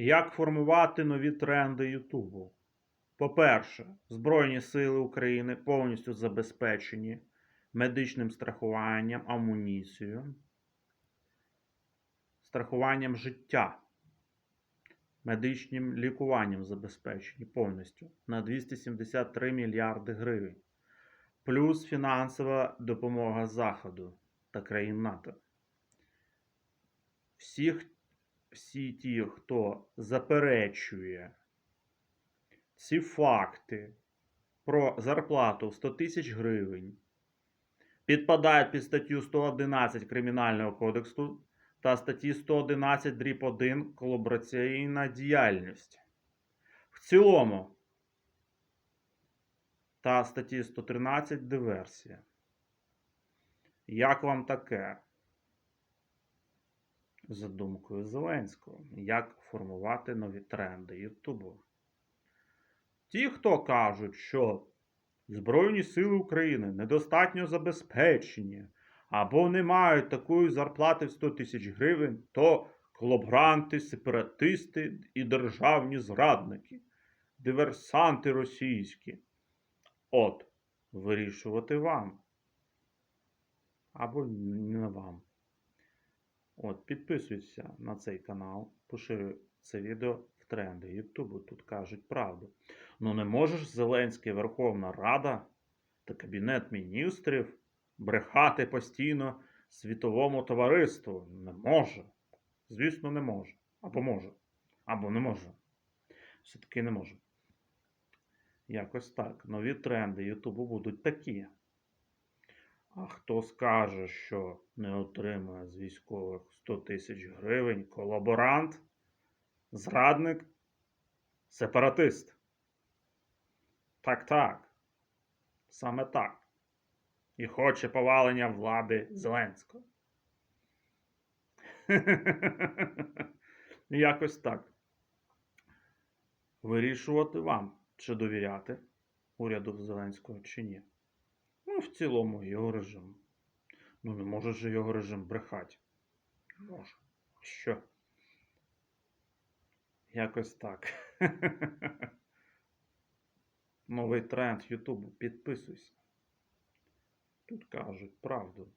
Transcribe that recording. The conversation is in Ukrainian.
Як формувати нові тренди Ютубу? По-перше, Збройні Сили України повністю забезпечені медичним страхуванням, амуніцією, страхуванням життя, медичним лікуванням забезпечені повністю на 273 мільярди гривень, плюс фінансова допомога Заходу та країн НАТО. Всіх, всі ті, хто заперечує ці факти про зарплату в 100 тисяч гривень, підпадають під статтю 111 Кримінального кодексу та статті 111 дріб 1 колабораційна діяльність. В цілому та статті 113 диверсія. Як вам таке? За думкою Зеленського, як формувати нові тренди Ютубу. Ті, хто кажуть, що Збройні Сили України недостатньо забезпечені або не мають такої зарплати в 100 тисяч гривень, то колаборанти, сепаратисти і державні зрадники, диверсанти російські. От, вирішувати вам. Або не вам. От, підписуйся на цей канал, поширюй це відео в тренди Ютубу. Тут кажуть правду. Ну не можеш Зеленський Верховна Рада та Кабінет міністрів брехати постійно світовому товариству. Не може. Звісно, не може. Або може. Або не може. Все-таки не може. Якось так. Нові тренди Ютубу будуть такі. А хто скаже, що не отримує з військових 100 тисяч гривень колаборант, зрадник, сепаратист? Так, так. Саме так. І хоче повалення влади Зеленського. Якось так. Вирішувати вам, чи довіряти уряду Зеленського чи ні. В цілому його режим. Ну, не може же його режим брехати. Може. Що? Якось так. Новий тренд Ютубу. Підписуйся. Тут кажуть правду.